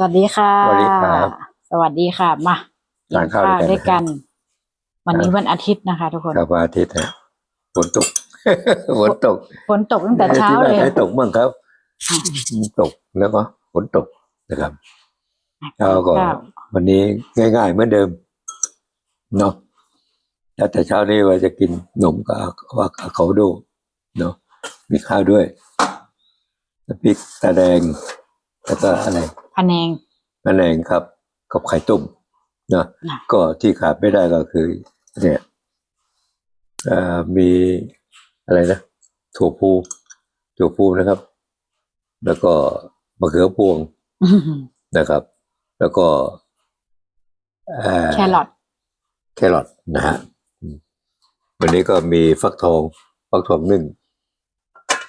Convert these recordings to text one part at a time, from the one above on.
สวัสดีค่ะ สวัสดีครับ สวัสดีค่ะ มาทานข้าวด้วยกันด้วยกันวันนี้ครับวันอาทิตย์นะคะ ทุกคนครับวันอาทิตย์นะฝนตก ฝนตก ฝนตกตั้งแต่เช้าที่บ้เลยนให้ตกบ้างครับค่ะตกแล้วก็ฝนตกนะครับแล้วก็ข้าววันนี้ง่ายๆเหมือนเดิมเนาะแล้วแต่เช้านี้ว่าจะกินขนมก็ว่าเขาดูเนาะมีข้าวด้วยน้ำพริกตาแดงแล้วก็อะไร พะแนงมะแนงครับ กับไข่ต้มเนาะน่ะก็ที่ขาดไม่ได้ก็คือ เนี่ยเอ่อมีอะไรนะถั่วพูถั่วพูนะครับ แล้วก็มะเขือพวงนะครับ แล้วก็เอ่อแครอทแครอทนะฮะอืมวันนี้ก็มีฟักทองฟักทองนึ่ง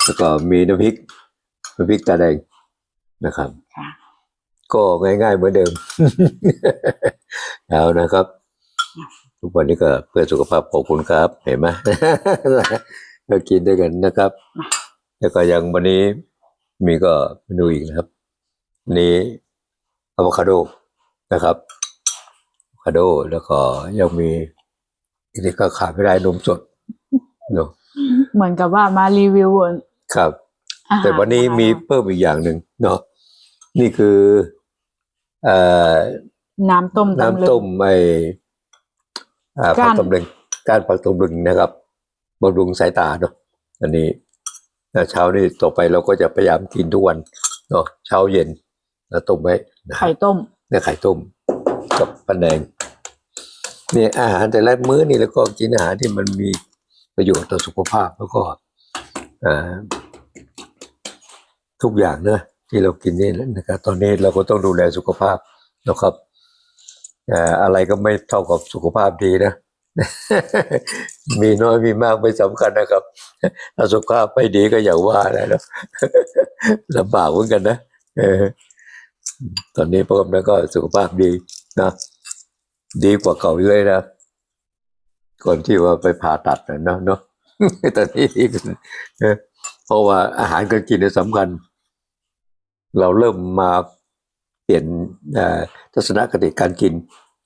แล้วก็มีน้ำพริกน้ำพริกตาแดงนะครับค่ะ ก็ง่ายๆเหมือนเดิมแล้วนะครับ ทุกวันนี้ก็เพื่อสุขภาพขอบคุณครับ เห็นไหมก็กินด้วยกันนะครับ แล้วก็ยังวันนี้มีก็เมนูอีกนะครับวันนี้อะโวคาโดนะครับอะโวคาโดแล้วก็ยังมีอันนี้ก็ขาดไม่ได้นมสดเนอะเหมือนกับว่ามารีวิวครับอาหารแต่วันนี้มีเพิ่มอีกอย่างหนึ่งเนาะนี่คือเอ่อ น้ำต้มน้ำต้มไอ้อ่าก้านผักตำลึงก้านผักตำลึงนะครับบำรุงสายตาเนาะอันนี้แล้วเช้านี้ต่อไปเราก็จะพยายามกินทุกวันเนาะเช้าเย็นแล้วต้มไว้นะครัไข่บต้มเนี่ยไข่ต้มกับปลาแดงเนี่ยอาหารแต่ละมื้อนี่แล้วก็กินอาหารที่มันมีประโยชน์ต่อสุขภาพแล้วก็อ่าทุกอย่างเนอะ ที่เรากินนี่นะครับ ตอนนี้เราก็ต้องดูแลสุขภาพนะครับอ่ออะไรก็ไม่เท่ากับสุขภาพดีนะ มีน้อยมีมากไม่สำคัญนะครับถ้าสุขภาพไม่ดีก็อย่าว่าแหละนะลำบากเหมือนกันนะเออตอนนี้พ่อกำนันก็สุขภาพดีนะ ดีกว่าเก่าเยอะนะก่อนที่ว่าไปผ่าตัดนะเนาะเนาะตอนนี้ดีขึ้นเออเพราะว่าอาหารการกินเนี่ยสำคัญ เราเริ่มมาเปลี่ยนเอ่อทัศนคติการกิน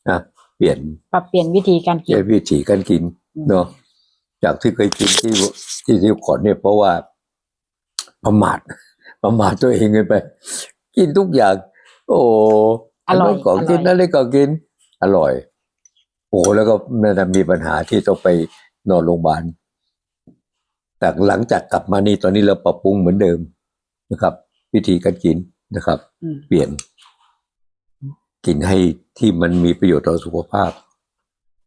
นะเปลี่ยนปรับเปลี่ยนวิธีการกินวิถีการกินเนาะจากที่เคยกินที่ที่ที่ก่อนเนี่ยเพราะว่าประมาทประมาทตัวเองเกินไป กินทุกอย่าง โอ้อร่อยนนั้นก็กินอร่อยนั่นเลยก็กิน อร่อย โอ้แล้วก็นั่นนะมีปัญหาที่ต้องไปนอนโรงพยาบาลแต่หลังจากกลับมานี่ตอนนี้เราปรับปรุงเหมือนเดิมนะครับ วิธีการกินนะครับอืมเปลี่ยน กินให้ที่มันมีประโยชน์ต่อสุขภาพ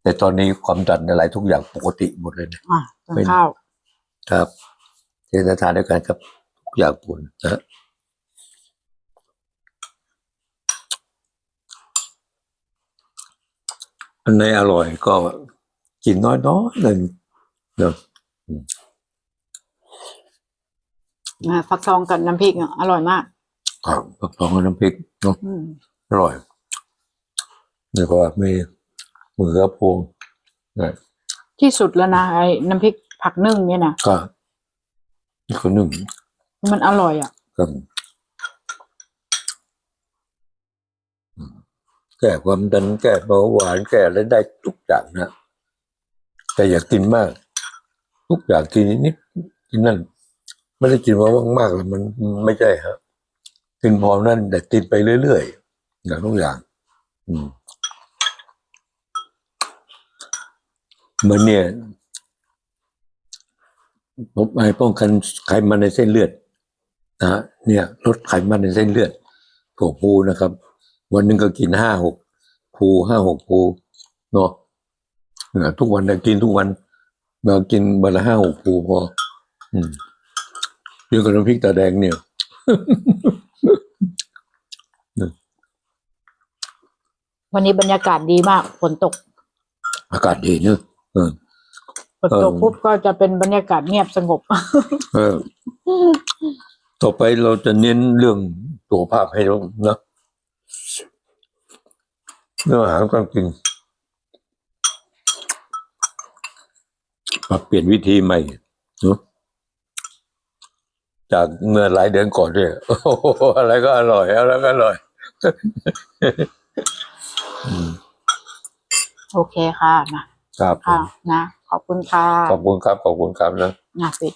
แต่ตอนนี้ความดันอะไรทุกอย่างปกติหมดเลยนะอะเป็นข้าวครับเจนทานด้วยกันครับทุกอย่างปุ่นนะฮะอันไหนอร่อยก็กินน้อยๆหนึ่งเนอะอะ ฟักทองกับน้ำพริกอะอร่อยมาก ครับกับลองกับน้ำพริกเนาะอืมอร่อยแล้วก็มีมือกระพวงนะที่สุดแล้วนะไอ้น้ำพริกผักนึ่งเนี่ยนะก็อีกคนหนึ่ง มันอร่อยอะครับแก้ความดันแก้เบาหวานแก้อะไรได้ทุกอย่างนะแต่อย่ากินมาก ทุกอย่างกินนิดๆกินนั่น ไม่ได้กินว่ามากๆเลยมันมันไม่ใช่ครับกินพอนั่นแต่กินไปเรื่อยๆอย่างทุกอย่าง อืมเหมือนเนี่ยผมไอ้ป้องกันไขมันในเส้นเลือดนะฮะเนี่ยลดไขมันในเส้นเลือดถั่วพูนะครับ วันหนึ่งก็กินห้าหกภูห้าหกภูเนาะทุกวันเนี่กินทุกวันเรากินวันละห้าหกภูพอ อืม เรื่องกับน้ำพริกตาแดงเนี่ยวันนี้บรรยากาศดีมากฝนตก อากาศดีเนอะเออฝนตกเออปุ๊บก็จะเป็นบรรยากาศเงียบสงบ เออ ต่อไปเราจะเน้นเรื่องสุขภาพให้เรานะเรื่องอาหารการกินปรับเปลี่ยนวิธีใหม่เนอะ จากเมื่อหลายเดือนก่อนเนี่ยโอ้โหอะไรก็อร่อยอะไรก็อร่อยอืมโอเคค่ะนะครับผมค่ะนะ ขอบคุณค่ะ ขอบคุณครับ ขอบคุณครับนะ นะปิด